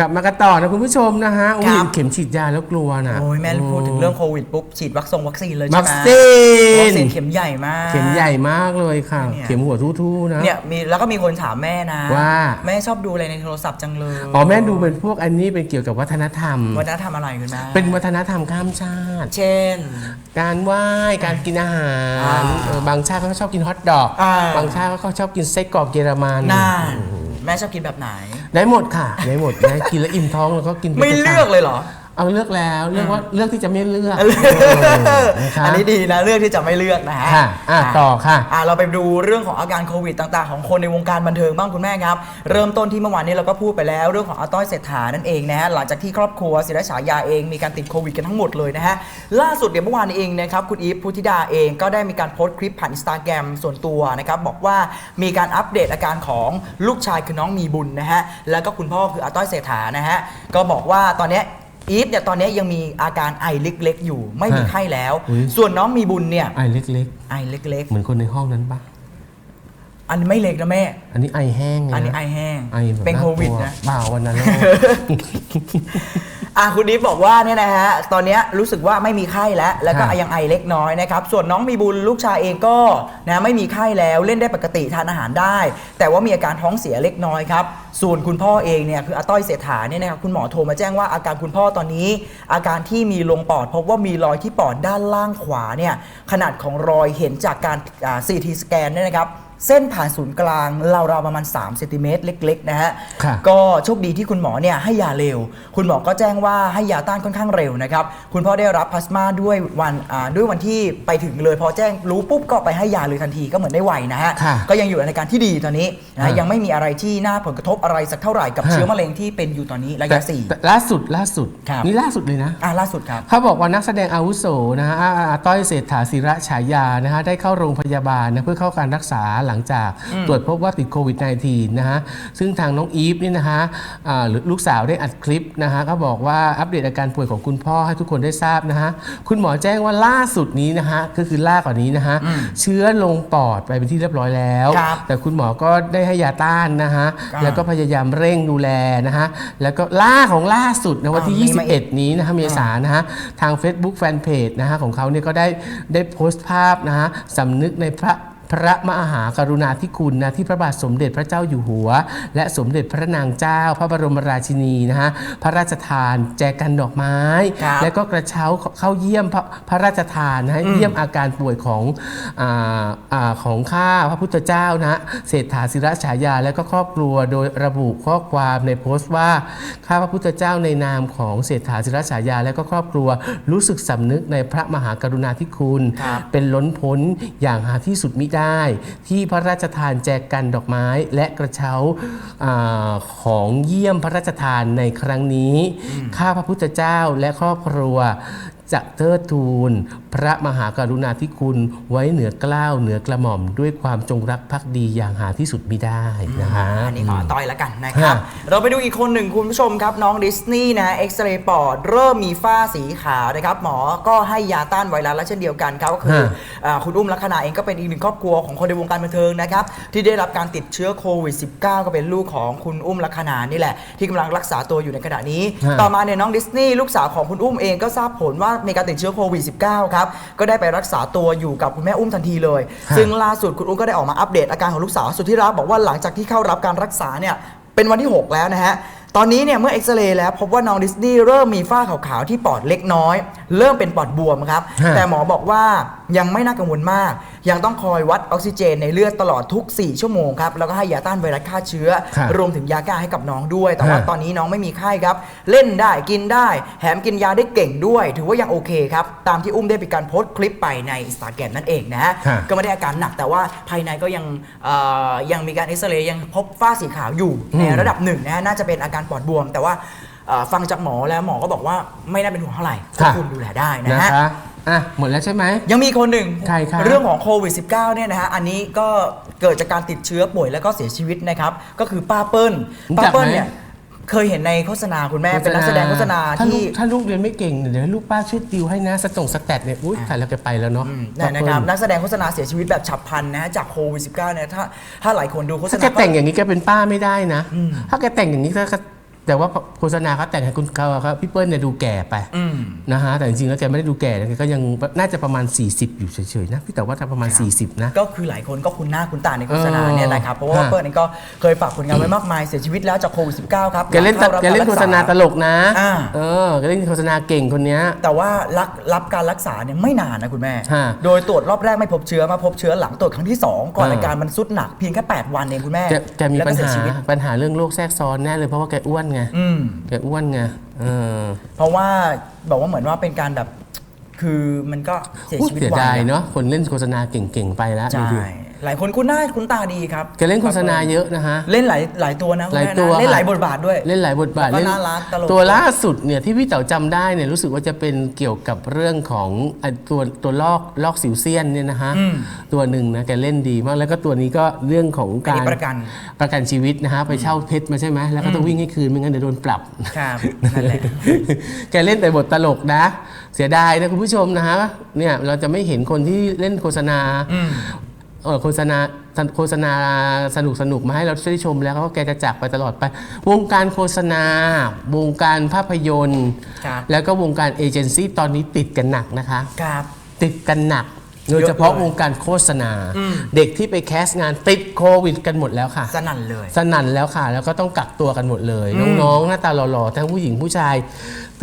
กลับมากันต่อนะคุณผู้ชมนะฮะโอ้คยรับ เข็มฉีดยาแล้วกลัวนะโอ้ยแม่พูดถึงเรื่องโควิดปุ๊บฉีดวัคซงวัคซีนเลยใช่วัไหคมซีวัคซีนนเข็มใหญ่มาก เข็มใหญ่มากเลยค่ะ เนี่ย เข็มหัวทู่ๆนะ เนี่ยมีแล้วก็มีคนถามแม่นะว่า แม่ชอบดูอะไรในโทรศัพท์จังเลยอ๋อแม่ดูเป็นพวกอันนี้เป็นเกี่ยวกับวัฒนธรรม วันนั้นทำอะไรคุณแม่เป็นวัฒนธรรมข้ามชาติ เช่น การไหว้การกินอาหารอ่าเออบางชาติเขาก็ชอบกินฮอทดอก อ่า บางชาติเขาก็ชอบกินไส้กรอกเยอรมัน น่า แม่ชอบกินแบบไหน ได้หมดค่ะ ได้หมดได้กินแล้วอิ่มท้องแล้วก็กินปไม่เลือกเลยเหรอ เอาเลือกแล้วเลือกว่าเลือกที่จะไม่เลือกนะคะอันนี้ดีนะเลือกที่จะไม่เลือกนะฮะค่ะอะต่อค่ะ อะเราไปดูเรื่องของอาการโควิดต่างๆ ของคนในวงการบันเทิงบ้างคุณแม่ครับ เริ่มต้นที่เมื่อวานนี้เราก็พูดไปแล้วเรื่องของอาต้อยเศรษฐานั่นเองนะฮะหลังจากที่ครอบครัวศิรฉายาเองมีการติดโควิดกันทั้งหมดเลยนะฮะล่าสุดเดี๋ยวเมื่อวานนี้เองนะครับคุณอีฟพุทธิดาเองก็ได้มีการโพสต์คลิปผ่านอินสตาแกรมส่วนตัวนะครับบอกว่ามีการอัปเดตอาการของลูกชายคือน้องมีบุญนะฮะแล้วก็คุณพ่อคืออาต้อยเศรษฐานะฮะก็บอกว่าตอนเนี้ย อีฟเนี่ยตอนเนี้ยยังมีอาการไอเล็กๆ อยู่ไม่มีฮะไข้แล้ว อุ๊ย ส่วนน้องมีบุญเนี่ยไอเล็กไอเล็กๆ เหมือนคนในห้องนั้นปะๆ อันไม่เล็กนะแม่ อันนี้ไอแห้งไงะอันนี้ไอแห้งไอแบบเป็นโควิดากลันะเปล่าวันนั้นแล้ว อะคุณดิฟบอกว่าเนี่ยนะฮะตอนเนี้ยรู้สึกว่าไม่มีไข้แล้วแล้วก็ค่ะยังไอเล็กน้อยนะครับส่วนน้องมีบุญลูกชายเองก็นะไม่มีไข้แล้วเล่นได้ปกติทานอาหารได้ แต่ว่ามีอาการท้องเสียเล็กน้อยครับส่วนคุณพ่อเองเนี่ยคืออาต้อยเศรษฐาเนี่ยนะครับคุณหมอโทรมาแจ้งว่าอาการคุณพ่อตอนนี้ อาการที่มีลงปอดพบว่ามีรอยที่ปอดด้านล่างขวาเนี่ยขนาดของรอยเห็นจากการซีทีสแกนเนี่ยนะครับ เส้นผ่านศูนย์กลางราวๆประมาณ3เซนติเมตรเล็กๆนะฮะค่ะก็โชคดีที่คุณหมอเนี่ยให้ยาเร็ว คุณหมอก็แจ้งว่าให้ยาต้านค่อนข้างเร็วนะครับ คุณพ่อได้รับพลาสมาด้วยวันอ่าด้วยวันที่ไปถึงเลยพอแจ้งรู้ปุ๊บก็ไปให้ยาเลยทันทีก็เหมือนได้ไวนะฮะ ค่ะก็ยังอยู่ในการที่ดีตอนนี้นะอ่ายั ยังไม่มีอะไรที่น่าผลกระทบอะไรสักเท่าไหร่กับฮะเชื้อมะเร็งที่เป็นอยู่ตอนนี้ระแต่ยะสี่ แต่ล่าสุดล่าสุด ครับ นี่ล่าสุดเลยนะ อ่าล่าสุดครับ เขาบอกว่านักแสดงอาวุโสนะฮะอาอาต้อยเศรษฐาศิระฉายานะฮะได้เข้าโรงพยาบาลนะเพื่อเข้าการรักษาหลังจากตรวจพบว่าติดโควิด -19 นะฮะซึ่งทางน้องอีฟนี่นะฮะอ่าหรือลูกสาวได้อัดคลิปนะฮะก็บอกว่าอัปเดตอาการป่วยของคุณพ่อให้ทุกคนได้ทราบนะฮะคุณหมอแจ้งว่าล่าสุดนี้นะฮะก็คือล่ากว่านี้นะฮะเชื้อลงปอดไปเป็นที่เรียบร้อยแล้วครับแต่คุณหมอก็ได้ให้ยาต้านนะฮะครับแล้วก็พยายามเร่งดูแลนะฮะแล้วก็ล่าของล่าสุดนะวันที่อ่ามีมาอีก21 นี้นะฮะเมษายนนะฮะทาง Facebook Fanpage นะฮะของเขาเนี่ยก็ได้ได้โพสต์ภาพนะฮะสำนึกในพระ พระมหากรุณาธิคุณนะที่พระบาทสมเด็จพระเจ้าอยู่หัว และสมเด็จพระนางเจ้า พระบรมราชินีนะฮะพระราชทานแจกันดอกไม้ครับและก็กระเช้าเข้าเยี่ยมพระพระราชทานนะฮะเยี่ยมอาการป่วยของอาอาของข้าพระพุทธเจ้านะฮะเศรษฐาศิระฉายา และก็ครอบครัวโดยระบุข้อความในโพสต์ว่าข้าพระพุทธเจ้าในนามของเศรษฐาศิระฉายา และก็ครอบครัวรู้สึกสำนึกในพระมหากรุณาธิคุณครับเป็นล้นพ้นอย่างหาที่สุดมิได้ที่พระราชทานแจกกันดอกไม้และกระเช้าอาของเยี่ยมพระราชทานในครั้งนี้ ข้าพระพุทธเจ้าและครอบครัวจะเทิดทูนพระมหากรุณาธิคุณไว้เหนือเกล้าวเหนือกระหม่อม ด้วยความจงรักภักดีอย่างหาที่สุดมิได้นะคะอันนี้ขอต้อยแล้วกันนะครับฮะเราไปดูอีกคนหนึ่งคุณผู้ชมครับ น้องดิสนีย์นะเอ็กซเรย์ปอดเริ่มมีฝ้าสีขาวนะครับ หมอก็ให้ยาต้านไวรัสแล้วเช่นเดียวกันครับก็คือฮะอ่าคุณอุ้มลักษณะเองก็เป็นอีกหนึ่งครอบครัวของคนในวงการบันเทิงนะครับ ที่ได้รับการติดเชื้อโควิด -19 ก็เป็นลูกของคุณอุ้มลักษณะนี่แหละ ที่กำลังรักษาตัวอยู่ในขณะนี้ฮะต่อมาเนี่ยน้องดิสนีย์ลูกสาวของคุณอุ้มเองก็ทราบผลว่ามีการติดเชื้อโควิด -19 ครับก็ได้ไปรักษาตัวอยู่กับคุณแม่อุ้มทันทีเลยฮะซึ่งล่าสุดคุณอุ้มก็ได้ออกมาอัปเดตอาการของลูกสาวสุดที่รักบอกว่าหลังจากที่เข้ารับการรักษาเนี่ยเป็นวันที่ 6 แล้วนะฮะตอนนี้เนี่ยเมื่อเอ็กซเรย์แล้วพบว่าน้องดิสนีย์เริ่มมีฝ้าขาวๆที่ปอดเล็กน้อย เริ่มเป็นปอดบวมครับ ฮะแต่หมอบอกว่ายังไม่น่ากังวลมาก ยังต้องคอยวัดออกซิเจนในเลือดตลอดทุก 4 ชั่วโมงครับ แล้วก็ให้ยาต้านไวรัสฆ่าเชื้อ ครับรวมถึงยาแก้ให้กับน้องด้วย แต่ว่าฮะ ตอนนี้น้องไม่มีไข้ครับ เล่นได้กินได้แถมกินยาได้เก่งด้วย ถือว่ายังโอเคครับ ตามที่อุ้มได้มีการโพสต์คลิปไปในอินสตาแกรมนั่นเองนะฮะฮะ ก็ไม่ได้อาการหนักแต่ว่าภายในก็ยังเอ่อยังมีการเอ็กซเรย์ยังพบฝ้าสีขาวอยู่ในระดับหนึ่งนะฮะน่าจะเป็นอาการปอดบวม แต่ว่าเอ่อ ฟังจากหมอแล้วหมอก็บอกว่าไม่น่าเป็นห่วงเท่าไหร่ควบค่ะคุมดูแลได้นะนะฮะคะอะหมดแล้วใช่ไหม ยังมีคนหนึ่งใครครับเรื่องของโควิด -19 เนี่ยนะฮะอันนี้ก็เกิดจากการติดเชื้อป่วยแล้วก็เสียชีวิตนะครับก็คือป้าเปิ้ลรู้ป้าจักไหมเปิ้ลเนี่ยเคยเห็นในโฆษณาคุณแม่เป็นนักแสดงโฆษณาถ้าลูที่กถ้าลูกเรียนไม่เก่งเดี๋ยวให้ลูกป้าช่วยติวให้นะสตงสแตทเนี่ยอุ้ยถ่ายแล้วแกไปแล้วเนาะนั่นนะครับนักแสดงโฆษณาเสียชีวิตแบบฉับพลันนะฮะจากโควิด -19 เนี่ยถ้าถ้าหลายคนดูโฆษถ้าณาแกก็แต่งอย่างนี้แกเป็นป้าไม่ได้นะ ถ้าแกแต่งอย่างนี้ถ้า แกแต่ว่าโฆษณาเขาแต่งให้คุณเขาเขาพี่เปิ้ลเนี่ยดูแก่ไปอืมนะฮะแต่จริงๆแล้วแกไม่ได้ดูแก่นะแกก็ยังน่าจะประมาณ 40 อยู่เฉยๆนะพี่แต่ว่าถ้าประมาณ 40 นะ ก็คือหลายคนก็คุ้นหน้าคุ้นตาในโฆษณาเออเนี่ยนะครับเพราะว่าฮะเปิ้ลนี่ก็เคยฝากผลงานไว้มากมายเสียชีวิตแล้วจากโควิด -19 ครับแกเล่นหงข้ารับแกเล่นกรโฆรักษณาตลกนะอ่าเออแกเล่นโฆษณาเก่งคนเนี้ยแต่ว่ารับรับการรักษาเนี่ยไม่นานนะคุณแม่ฮะโดยตรวจรอบแรกไม่พบเชื้อมาพบเชื้อหลังตรวจครั้งที่ 2 ก่อนอ่าอาการมันสุดหนักเพียงแค่ 8 วันเองคุณแม่แกแกมีล้วปัญเสียหาชีวิตปัญหาเรื่องโรคแทรกซ้อนแน่เลยเพราะว่าแกอ้วนไงอืม แกอ้วนไงเออเพราะว่าบอกว่าเหมือนว่าเป็นการแบบ คือมันก็เสียพูดชีวิตเสียไวดายอะ เนาะคนเล่นโฆษณาเก่งๆไปแล้วดูใช่ ดิ หลายคนคุ้นหน้าคุ้นตาดีครับแกเล่นโฆษณาเยอะนะฮะ เล่นหลายหลายตัวนะคุณหลายแม่นะตัวเล่นหลายค่ะบทบาทด้วย เล่นหลายบทบาทแล้วก็เล่นน่ารักตลก ตัวล่าสุดเนี่ยที่พี่เต๋าจำได้เนี่ยรู้สึกว่าจะเป็นเกี่ยวกับเรื่องของไอ้ตัวตัวลอกลอกสิวเซียนเนี่ยนะฮะอืมตัวหนึ่งนะแกเล่นดีมากแล้วก็ตัวนี้ก็เรื่องของอันกานี้รประกัน ประกันชีวิตนะฮะไปเช่าเพชรมาใช่ไหมแล้วก็ต้องวิ่งให้คืนไม่งั้นเดี๋ยวโดนปรับ ครับนั่นแหละ แกเล่นแต่บทตลกนะ เสียดายนะคุณผู้ชมนะฮะเนี่ยเราจะไม่เห็นคนที่เล่นโฆษณาอืมเออ โฆษณาโฆษณาสนุกสนุกๆมาให้เราได้ชมแล้วก็แกจะจากไปตลอดไป วงการโฆษณา วงการภาพยนตร์ ครับแล้วก็วงการเอเจนซี่ตอนนี้ติดกันหนักนะคะ ครับ ติดกันหนัก โดยเฉพาะเยอะเลยวงการโฆษณาอืมเด็กที่ไปแคสต์งานติดโควิดกันหมดแล้วค่ะ สนั่นเลย สนั่นแล้วค่ะ แล้วก็ต้องกักตัวกันหมดเลยอืมน้องๆหน้าตาหล่อๆทั้งผู้หญิงผู้ชาย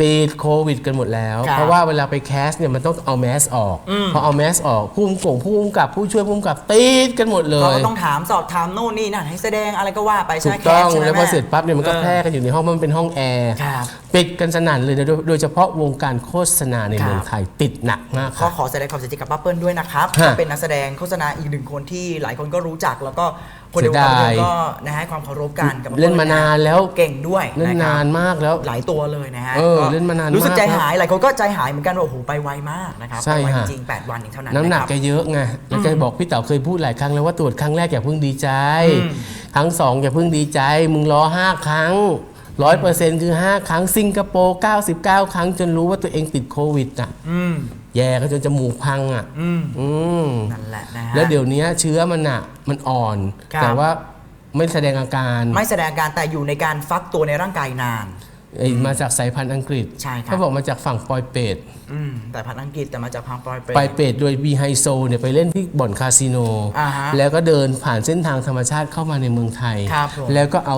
ติดโควิดกันหมดแล้ว ครับเพราะว่าเวลาไปแคสเนี่ยมันต้องเอาแมสออกอืม พอเอาแมสออกผู้กำกับผู้กำกับผู้ช่วยผู้กำกับติดกันหมดเลเขาย ก็ต้องถามสอบถามโน่นนี่นั่นให้แสดงอะไรก็ว่าไปถูใช่กแคต้องสใช่ไหมแล้วพอม่ เสร็จปั๊บเนี่ยมันก็ออแพร่กันอยู่ในห้องมันเป็นห้องแอร์ครับปิดกันสนั่นเลยโดยโดยเฉพาะวงการโฆษณาในครับ เมืองไทยติดหนักมากก็ค่ะขอแสดงความเสียใจกับป้าเปิ้ลด้วยนะครับฮะก็เป็นนักแสดงโฆษณาอีกหนึ่งคนที่หลายคนก็รู้จักแล้วก็ คนในวงการบันเทิงก็นะฮะให้ความเคารพกันกับป้ปิ้เล่นมานานแล้วเก่งด้วยเล่นะครับนานมากแล้วหลายตัวเลยนะฮะเออก็เล่นมานานรู้สึกมากใจครับหายหลายคนก็ใจหายเหมือนกันว่าโอ้โหไปไวมากนะครับใช่ไปไวฮะจริงๆ8วันเองเท่านั้นน้ำหนักะครับแกเยอะไงแล้วแกบอกพี่เต๋าเคยพูดหลายครั้งแล้วว่าตรวจครั้งแรกอย่าเพิ่งดีใจอืมครั้งสองอย่าเพิ่งดีใจมึงรอห้าครั้งร้อยเปอร์เซ็นต์คือ 5 ครั้งสิงคโปร์ 99 ครั้งจนรู้ว่าตัวเองติดโควิดอะอืม แย่ก็จนจมูกพังอะอืมอืมนั่นแหละนะฮะ แล้วเดี๋ยวนี้เชื้อมันอะ มันอ่อน ครับ แต่ว่าไม่แสดงอาการไม่แสดงอาการแต่อยู่ในการฟักตัวในร่างกายนาน เอ้ยมาจากสายพันธุ์อังกฤษใช่ครับ เขาบอกมาจากฝั่งปอยเปตอืมแต่พันธุ์อังกฤษแต่มาจากพังปลอยเปรต ปอยเปตโดยบีไฮโซเนี่ยไปเล่นที่บ่อนคาสิโน อ่าฮะแล้วก็เดินผ่านเส้นทางธรรมชาติเข้ามาในเมืองไทย ครับผม แล้วก็เอา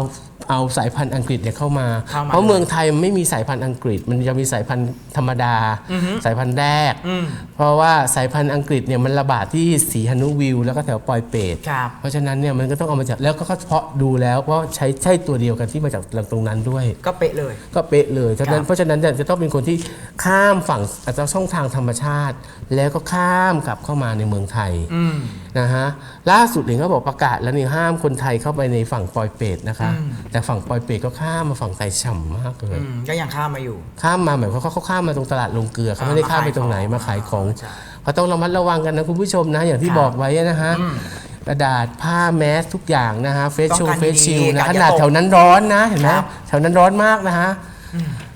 เอาสายพันธุ์อังกฤษเนี่ยเข้ามา เข้ามาเพราะเมืองไทยมันไม่มีสายพันธุ์อังกฤษ มันจะมีสายพันธุ์ธรรมดาอือฮึสายพันธุ์แรก อืมเพราะว่าสายพันธุ์อังกฤษเนี่ยมันระบาดที่สีหนุวิว แล้วก็แถวปอยเปตครับเพราะฉะนั้นเนี่ยมันก็ต้องเอามาจากแล้วก็เพาะดูแล้วว่าใช้ใช่ตัวเดียวกันที่มาจากตรงนั้นด้วย ก็เป๊ะเลย ก็เป๊ะเลยฉะนั้ครันบเพราะฉะนั้นเนี่ยจะต้องเป็นคนที่ข้ามฝั่งอาจจะช่องทางธรรมชาติ แล้วก็ข้ามกลับเข้ามาในเมืองไทยอืมนะฮะล่าสุดเองก็บอกประกาศแล้วนี่ห้ามคนไทยเข้าไปในฝั่งปอยเปตนะคะ อืม แต่ฝั่งปอยเปตก็ข้ามมาฝั่งไทยฉ่ำมากเลย อืมก็ยังข้ามมาอยู่ ข้ามมาหมายความว่าเขาข้ามมาตรงตลาดลงเกลือเขาไม่ได้ข้ามไปตรงไหนมาขายของใช่ เขาต้องระมัดระวังกันนะคุณผู้ชมนะอย่างที่ครับบอกไว้นะฮะอืมกระดาษผ้าแมสทุกอย่างนะฮะเฟสต้ชิองลกันเฟสชิลดีๆนะกันขอย่านาดตกแถวนั้นร้อนนะเห็นไหมครับแถวนั้นร้อนมากนะฮะ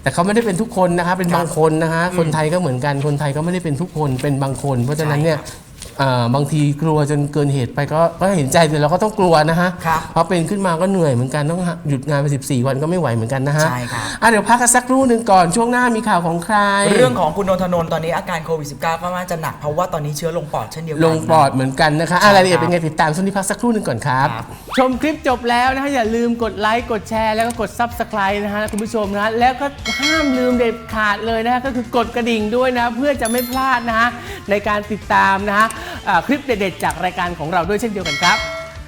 แต่เขาไม่ได้เป็นทุกคนนะคะเป็นครับบางคนนะฮะคนไทยก็เหมือนกันคนไทยก็ไม่ได้เป็นทุกคนเป็นบางคน เพราะฉะนั้นเนี่ยใช่ครับ อ่าบางทีกลัวจนเกินเหตุไปก็ก็เห็นใจแต่เราก็ต้องกลัวนะฮะครับเพราะเป็นขึ้นมาก็เหนื่อยเหมือนกันต้องหยุดงานไป 14 วันก็ไม่ไหวเหมือนกันนะฮะใช่ครับ อะเดี๋ยวพักกันสักครู่หนึ่งก่อนช่วงหน้ามีข่าวของใคร เรื่องของคุณนนทนนท์ตอนนี้อาการโควิด -19 ก็น่าจะหนักเพราะว่าตอนนี้เชื้อลงปอดเช่นเดียวกัน ลงปอดเหมือนกันนะคะใช่อะรายละเอียดครับเป็นไงติดตามช่วงนี้พักสักครู่หนึ่งก่อนครับครับ ชมคลิปจบแล้วนะคะอย่าลืมกดไลค์กดแชร์แล้วก็กด Subscribe นะฮะคุณผู้ชมนะฮะแล้วก็ห้ามลืมเด็ดขาดเลยนะฮะก็คือกดกระดิ่งด้วยนะ เพื่อจะไม่พลาดนะฮะในการติดตามนะฮะอ่าคลิปเด็ดๆจากรายการของเราด้วยเช่นเดียวกันครับ